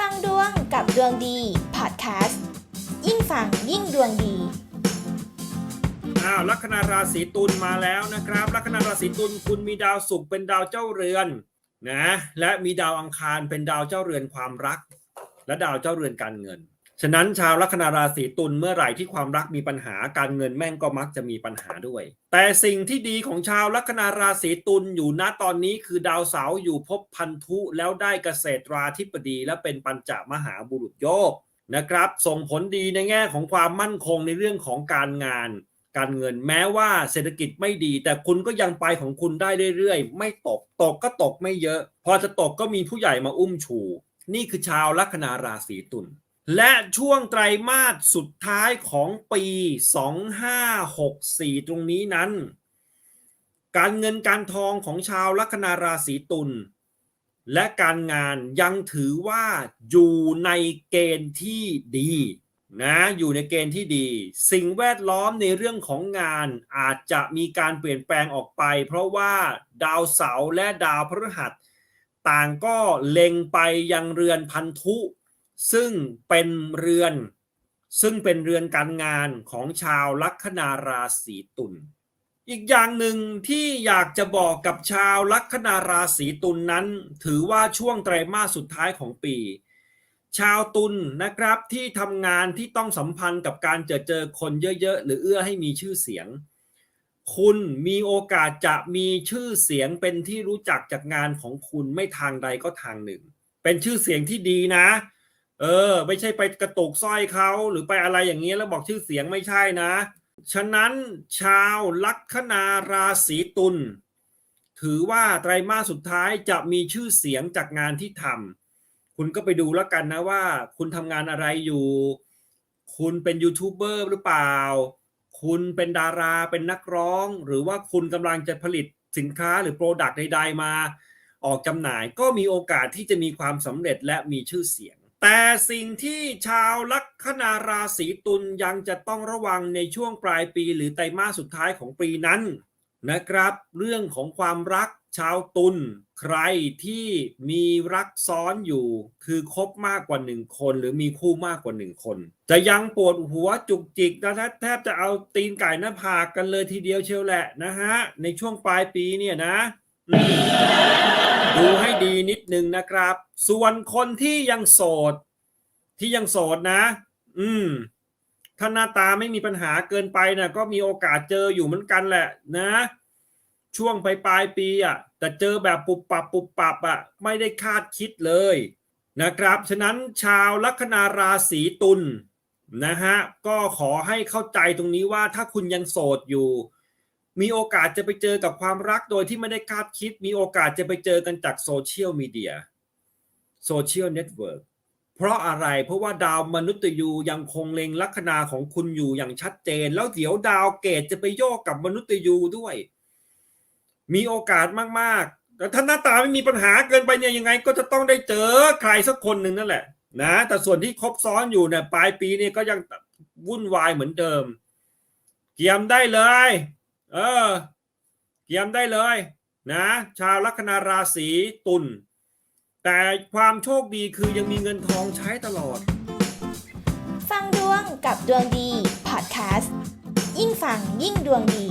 ฟังดวงกับดวงดีพอดแคสต์ยิ่งฟังยิ่งดวงดีอ้าวลัคนาราศีตุลมาแล้วนะครับ ลัคนาราศีตุลคุณมีดาวศุกร์เป็นดาวเจ้าเรือนนะและมีดาวอังคารเป็นดาวเจ้าเรือนความรัก และดาวเจ้าเรือนการเงิน ฉะนั้นชาวลัคนาราศีตุลเมื่อไหร่ที่ความรักมีปัญหาการเงินแม่งก็มักจะมีปัญหาด้วย แต่สิ่งที่ดีของชาวลัคนาราศีตุลอยู่ณตอนนี้คือดาวเสาร์อยู่ภพพันธุแล้วได้เกษตราธิบดี และเป็นปัญจมหาบุรุษโยกนะครับ ส่งผลดีในแง่ของความมั่นคงในเรื่องของการงาน การเงินแม้ว่าเศรษฐกิจไม่ดี แต่คุณก็ยังไปของคุณได้เรื่อยๆ ไม่ตกตกก็ตกไม่เยอะ พอจะตกก็มีผู้ใหญ่มาอุ้มชู นี่คือชาวลัคนาราศีตุล และช่วงไตรมาสสุดท้ายของปี 2564 ตรงนี้นั้น การเงินการทองของชาวลัคนาราศีตุลและการงานยังถือว่าอยู่ในเกณฑ์ที่ดีนะอยู่ในเกณฑ์ที่ดี สิ่งแวดล้อมในเรื่องของงานอาจจะมีการเปลี่ยนแปลงออกไป เพราะว่าดาวเสาร์และดาวพฤหัส ต่างก็เล็งไปยังเรือนพันธุ ซึ่งเป็นเรือน ซึ่งเป็นเรือนการงานของชาวลัคนาราศีตุลอีกอย่างหนึ่งที่อยากจะบอกกับชาวลัคนาราศีตุลนนั้น ถือว่าช่วงไตรมาสสุดท้ายของปี ชาวตุลนะครับที่ทำงานที่ต้องสัมพันธ์กับการเจอเจอคนเยอะๆ หรือเอื้อให้มีชื่อเสียง คุณมีโอกาสจะมีชื่อเสียงเป็นที่รู้จักจากงานของคุณไม่ทางใดก็ทางหนึ่ง เป็นชื่อเสียงที่ดีนะ เออ ไม่ใช่ไปกระตุกสร้อยเขาหรือไปอะไรอย่างนี้แล้วบอกชื่อเสียงไม่ใช่นะ ฉะนั้นชาวลัคนาราศีตุลถือว่าไตรมาสสุดท้ายจะมีชื่อเสียงจากงานที่ทำคุณก็ไปดูแล้วกันนะว่า คุณทำงานอะไรอยู่ คุณเป็นยูทูบเบอร์หรือเปล่า คุณเป็นดาราเป็นนักร้อง หรือว่าคุณกำลังจะผลิตสินค้าหรือโปรดักต์ใด ๆ มา ออกจำหน่ายก็มีโอกาสที่จะมีความสำเร็จและมีชื่อเสียง แต่สิ่งที่ชาวลัคนาราศีตุลยังจะต้องระวังในช่วงปลายปีหรือไตรมาสสุดท้ายของปีนั้นนะครับ เรื่องของความรักชาวตุลใครที่มีรักซ้อนอยู่ คือคบมากกว่าหนึ่งคน หรือมีคู่มากกว่าหนึ่งคน จะยังปวดหัวจุกจิกนะแทบจะเอาตีนไก่หน้าผากกันเลยทีเดียวเชียวแหละนะฮะในช่วงปลายปีเนี่ยนะ ดูให้ดีนิดนึงนะครับ ส่วนคนที่ยังโสด ที่ยังโสดนะ อืมถ้าหน้าตาไม่มีปัญหาเกินไปนะก็มีโอกาสเจออยู่เหมือนกันแหละนะ ช่วงปลายปลายปีอะแต่เจอแบบปุบปับปุบปับอะไม่ได้คาดคิดเลยนะครับ ฉะนั้นชาวลัคนาราศีตุลนะฮะก็ขอให้เข้าใจตรงนี้ว่าถ้าคุณยังโสดอยู่ มีโอกาสจะไปเจอกับความรักโดยที่ไม่ได้คาดคิด มีโอกาสจะไปเจอกันจากโซเชียลมีเดียโซเชียลเน็ตเวิร์กเพราะอะไรเพราะว่าดาวมนุษย์ยูยังคงเล็งลัคนาของคุณอยู่อย่างชัดเจน แล้วเดี๋ยวดาวเกตจะไปโยกกับมนุษย์ยูด้วย มีโอกาสมากๆแต่ถ้าหน้าตาไม่มีปัญหาเกินไปเนี่ยยังไง ก็จะต้องได้เจอใครสักคนหนึ่งนั่นแหละนะแต่ส่วนที่ครบซ้อนอยู่เนี่ยปลายปีนี่ก็ยังวุ่นวายเหมือนเดิม เกียมได้เลย เออเกียมได้เลยนะชาวลัคนาราศีตุลแต่ความโชคดีคือยังมีเงินทองใช้ตลอด ฟังดวงกับดวงดี พอดแคสต์ ยิ่งฟังยิ่งดวงดี